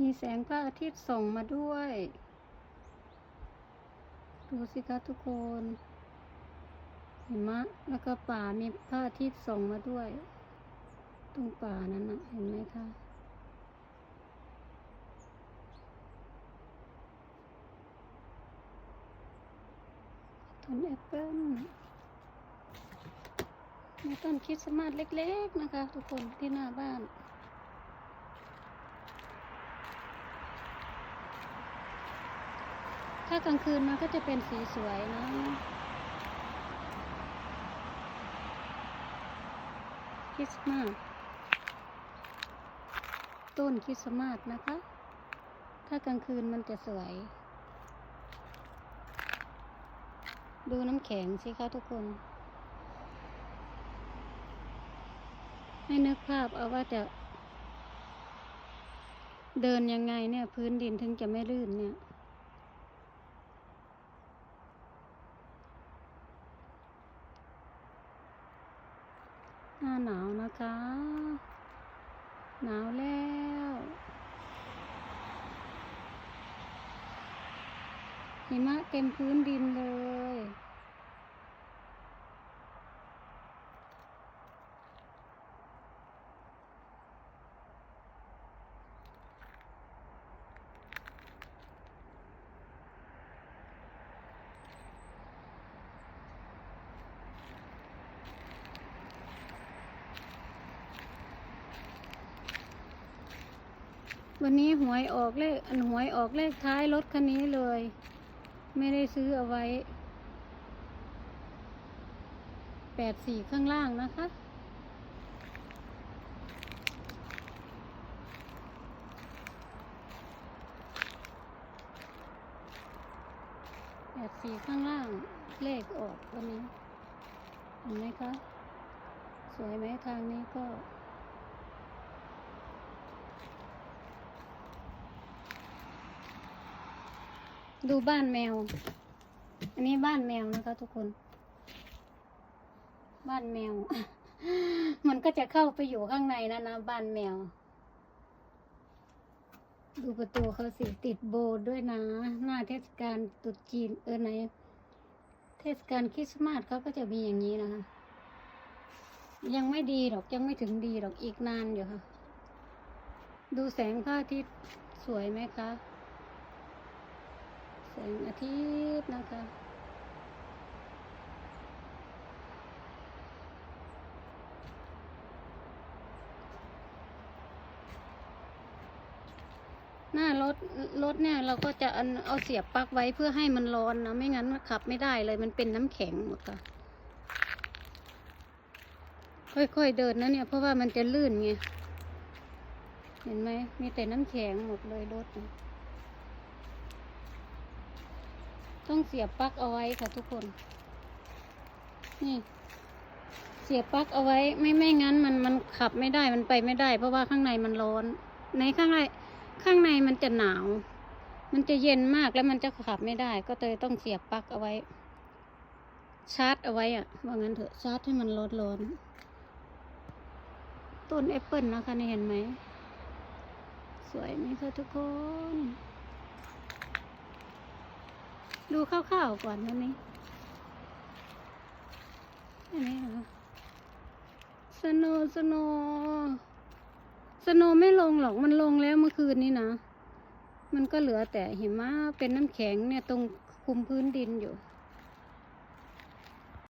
มีแสงพระอาทิตย์ส่องมาด้วย ดูสิคะทุกคนเห็นไหมแล้วก็ป่ามีพระอาทิตย์ส่องมาด้วย ตรงป่านั้นนะเห็นไหมคะต้นแอปเปิ้ลมีต้นคริสต์มาสเล็ก ๆ นะคะ ทุกคนที่หน้าบ้าน ถ้ากลางคืนมันก็จะเป็นสีสวยนะคริสต์มาสต้นคริสต์มาสนะคะ ถ้ากลางคืนมันจะสวย ดูน้ำแข็งสิคะทุกคน ให้นึกภาพเอาว่าจะเดินยังไงเนี่ย พื้นดินถึงจะไม่ลื่นเนี่ย น้าหนาวนะคะ หนาวแล้วหิมะเต็มพื้นดินเลย วันนี้หวยออกเลขอันหวยออกเลขท้ายรถคันนี้เลย ไม่ได้ซื้อเอาไว้แปดสี่ข้างล่างนะคะ แปดสี่ข้างล่างเลขออกวันนี้ เห็นไหมคะ สวยไหมทางนี้ก็ ดูบ้านแมว อันนี้บ้านแมวนะคะทุกคน บ้านแมว มันก็จะเข้าไปอยู่ข้างในนะนะบ้านแมว ดูประตูเขาสิติดโบด้วยนะ หน้าเทศกาลตรุษจีนเออไหนเทศกาลคริสต์มาสเขาก็จะมีอย่างนี้นะคะ ยังไม่ดีหรอกยังไม่ถึงดีหรอกอีกนานอยู่ค่ะ ดูแสงพระอาทิตย์สวยไหมคะ งอาทิตย์นะคะหน้ารถรถเนี่ยเราก็จะเอาเสียบปลั๊กไว้เพื่อให้มันร้อนนะ ไม่งั้นขับไม่ได้เลยมันเป็นน้ำแข็งหมดค่ะ ค่อยๆเดินนะเนี่ย เพราะว่ามันจะลื่นไง เห็นไหมมีแต่น้ำแข็งหมดเลยรถน่ะ ต้องเสียบปลั๊กเอาไว้ค่ะทุกคน นี่ เสียบปลั๊กเอาไว้ ไม่ไม่งั้น มันมันขับไม่ได้มันไปไม่ได้ เพราะว่าข้างในมันร้อน ในข้างในข้างในมันจะหนาว มันจะเย็นมากแล้วมันจะขับไม่ได้ ก็เลยต้องเสียบปลั๊กเอาไว้ ชาร์จเอาไว้อะว่างั้นเถอะชาร์จให้มันร้อนร้อนต้นแอปเปิลนะคะนี่เห็นไหมสวยไหมคะทุกคน ดูคร่าวๆก่อนนะนี่อันนี้เหรอสโนสโนสโนไม่ลงหรอกมันลงแล้วเมื่อคืนนี้นะ มันก็เหลือแต่หิมะเป็นน้ำแข็งเนี่ยตรงคุมพื้นดินอยู่